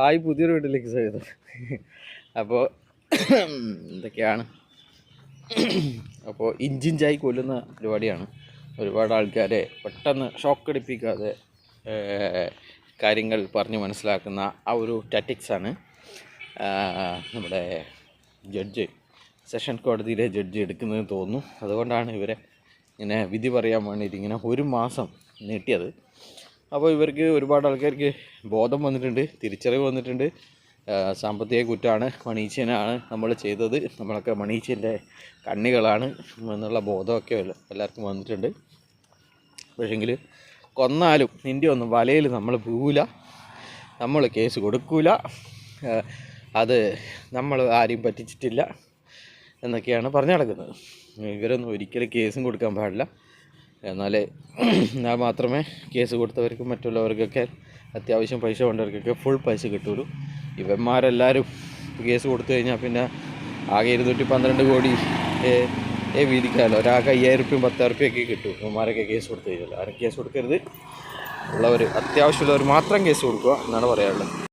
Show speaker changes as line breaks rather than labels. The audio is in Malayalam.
ഹായ് പുതിയൊരു വീട്ടിലേക്ക് സ്വാഗതം. അപ്പോൾ എന്തൊക്കെയാണ്? അപ്പോൾ ഇഞ്ചിഞ്ചായി കൊല്ലുന്ന പരിപാടിയാണ്. ഒരുപാട് ആൾക്കാരെ പെട്ടെന്ന് ഷോക്ക് അടിപ്പിക്കാതെ കാര്യങ്ങൾ പറഞ്ഞ് മനസ്സിലാക്കുന്ന ആ ഒരു ടാറ്റിക്സാണ് നമ്മുടെ ജഡ്ജ് സെഷൻ കോടതിയിലെ ജഡ്ജ് എടുക്കുന്നതെന്ന് തോന്നുന്നു. അതുകൊണ്ടാണ് ഇവരെ ഇങ്ങനെ വിധി പറയാൻ വേണ്ടിയിട്ട് ഇങ്ങനെ ഒരു മാസം നീട്ടിയത്. അപ്പോൾ ഇവർക്ക് ഒരുപാട് ആൾക്കാർക്ക് ബോധം വന്നിട്ടുണ്ട് തിരിച്ചറിവ് വന്നിട്ടുണ്ട്. സാമ്പത്തിക കുറ്റമാണ് മണീച്ചനാണ് നമ്മൾ ചെയ്തത്. നമ്മളൊക്കെ മണീച്ചന്റെ കണ്ണികളാണ് എന്നുള്ള ബോധമൊക്കെ എല്ലാ- എല്ലാവർക്കും വന്നിട്ടുണ്ട്. പക്ഷേങ്കിൽ കൊന്നാലും നിന്റെ ഒന്നും വലയിൽ നമ്മൾ പോവില്ല നമ്മൾ കേസ് കൊടുക്കൂല അത് നമ്മൾ ആരെയും പറ്റിച്ചിട്ടില്ല എന്നൊക്കെയാണ് പറഞ്ഞു നടക്കുന്നത്. ഇവരൊന്നും ഒരിക്കലും കേസും കൊടുക്കാൻ പാടില്ല. എന്നാലേ ഞാൻ മാത്രമേ കേസ് കൊടുത്തവർക്കും മറ്റുള്ളവർക്കൊക്കെ അത്യാവശ്യം പൈസ കൊണ്ടവർക്കൊക്കെ ഫുൾ പൈസ കിട്ടുള്ളൂ. ഇവന്മാരെല്ലാവരും കേസ് കൊടുത്തു കഴിഞ്ഞാൽ പിന്നെ ആകെ ഇരുന്നൂറ്റി പന്ത്രണ്ട് കോടി ഏ, വീതിക്കാമല്ലോ ഒരാൾക്ക് അയ്യായിരം റുപ്യയും പത്തായിരം റുപ്യൊക്കെ കിട്ടും. ഇവന്മാരൊക്കെ കേസ് കൊടുത്തു കഴിഞ്ഞാൽ ആരും കേസ് കൊടുക്കരുത്. ഉള്ളവർ അത്യാവശ്യമുള്ളവർ മാത്രം കേസ് കൊടുക്കുക എന്നാണ് പറയാനുള്ളത്.